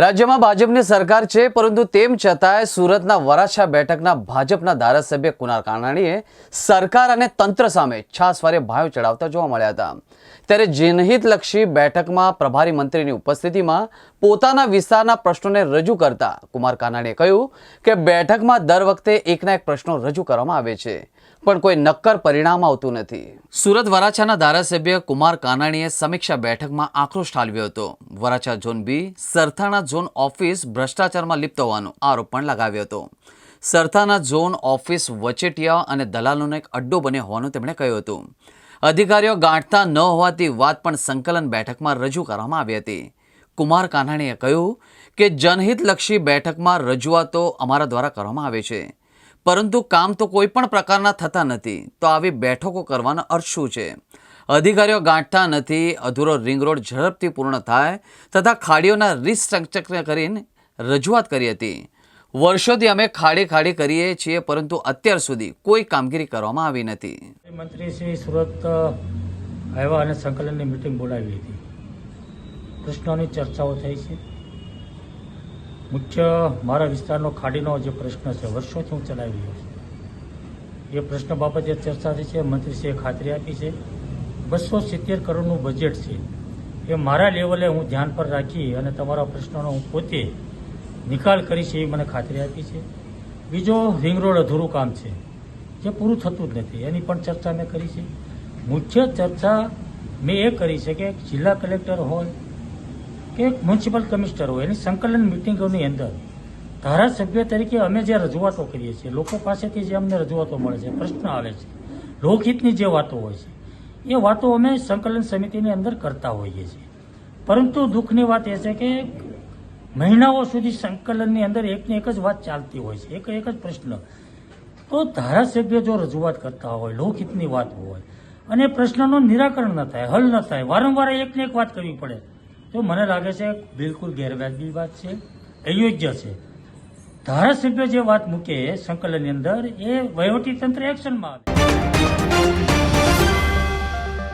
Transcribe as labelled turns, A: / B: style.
A: રાજ્યમાં ભાજપની સરકાર છે, પરંતુ તેમ છતાંય સુરતના વરાછા બેઠકના ભાજપના ધારાસભ્ય કુનાર કાનાણીએ સરકાર અને તંત્ર સામે છાસવારે ભાવ ચડાવતા જોવા મળ્યા હતા. ત્યારે જનહિતલક્ષી બેઠકમાં પ્રભારી મંત્રીની ઉપસ્થિતિમાં પોતાના વિસ્તારના પ્રશ્નોને રજૂ કરતા કુમાર કાનાણીએ કહ્યું કે બેઠકમાં દર વખતે એકના એક પ્રશ્નો રજૂ કરવામાં આવે છે, પણ કોઈ નક્કર પરિણામ આવતું નથી. સુરત વરાછાના ધારાસભ્ય કુમાર કાનાણીએ સમીક્ષા બેઠકમાં આક્રોશ ઠાલવ્યો હતો. Varachha zone B Sarthana zone office ભ્રષ્ટાચારમાં લિપ્ત હોવાનો આરોપ પણ લગાવ્યો હતો. સરથાના ઝોન ઓફિસ વચેટિયા અને દલાલોનો એક અડ્ડો બન્યો હોવાનું તેમણે કહ્યું હતું. અધિકારીઓ ગાંઠતા ન હોવાથી વાત પણ સંકલન બેઠકમાં રજૂ કરવામાં આવી હતી. કુમાર કાનાણીએ કહ્યું કે, જનહિતલક્ષી બેઠકમાં રજૂઆતો અમારા દ્વારા કરવામાં આવે છે. પરંતુ કામ તો કોઈ પણ પ્રકારના થતા નથી. તો આવી બેઠકો કરવાનો અર્થ શું છે? અધિકારીઓ ગાંઠતા નથી, અધૂરો રિંગ રોડ ઝડપથી પૂર્ણ થાય તથા ખાડીઓના રિસ્ટ્રક્ચર કરીને રજૂઆત કરી હતી. વર્ષોથી અમે ખાડી ખાડી કરીએ છીએ, પરંતુ અત્યાર સુધી કોઈ કામગીરી કરવામાં આવી નથી.
B: મંત્રી શ્રી સુરત, આવ્યા અને સંકલનની મિટિંગ બોલાવી હતી. પ્રશ્નોની ચર્ચાઓ થઈ છે. મુખ્ય મારા વિસ્તારનો ખાડીનો જે પ્રશ્ન છે, વર્ષોથી હું ચલાવી રહ્યો છું. એ પ્રશ્ન બાબતે ચર્ચા થઈ છે મંત્રીશ્રીએ ખાતરી આપી છે. બસો સિત્તેર કરોડનું બજેટ છે. એ મારા લેવલે હું ધ્યાન પર રાખી અને તમારા પ્રશ્નોનો હું પોતે નિકાલ કરીશ એવી મને ખાતરી આપી છે. બીજો રિંગ રોડ અધૂરું કામ છે. જે પૂરું થતું જ નથી. એની પણ ચર્ચા મેં કરી છે. મુખ્ય ચર્ચા મેં એ કરી છે કે જિલ્લા કલેક્ટર હોય કે મ્યુનિસિપલ કમિશનર હોય, એની સંકલન મિટિંગોની અંદર ધારાસભ્ય તરીકે અમે જે રજૂઆતો કરીએ છીએ, લોકો પાસેથી જે અમને રજૂઆતો મળે છે, પ્રશ્ન આવે છે, લોકહિતની જે વાતો હોય છે એ વાતો અમે સંકલન સમિતિની અંદર કરતા હોઈએ છીએ. પરંતુ દુઃખની વાત એ છે કે મહિનાઓ સુધી સંકલનની અંદર એકને એક જ વાત ચાલતી હોય છે એક એક જ પ્રશ્ન. તો ધારાસભ્ય જો રજૂઆત કરતા હોય, લોકહિતની વાત હોય, અને પ્રશ્નનું નિરાકરણ ન થાય, હલ ન થાય, વારંવાર એકને એક વાત કરવી પડે, તો મને લાગે છે બિલકુલ ગેરવાજબી વાત છે, અયોગ્ય છે. ધારાસભ્ય જે વાત મૂકે સંકલનની અંદર, એ વહીવટી તંત્ર એક્શનમાં આવે.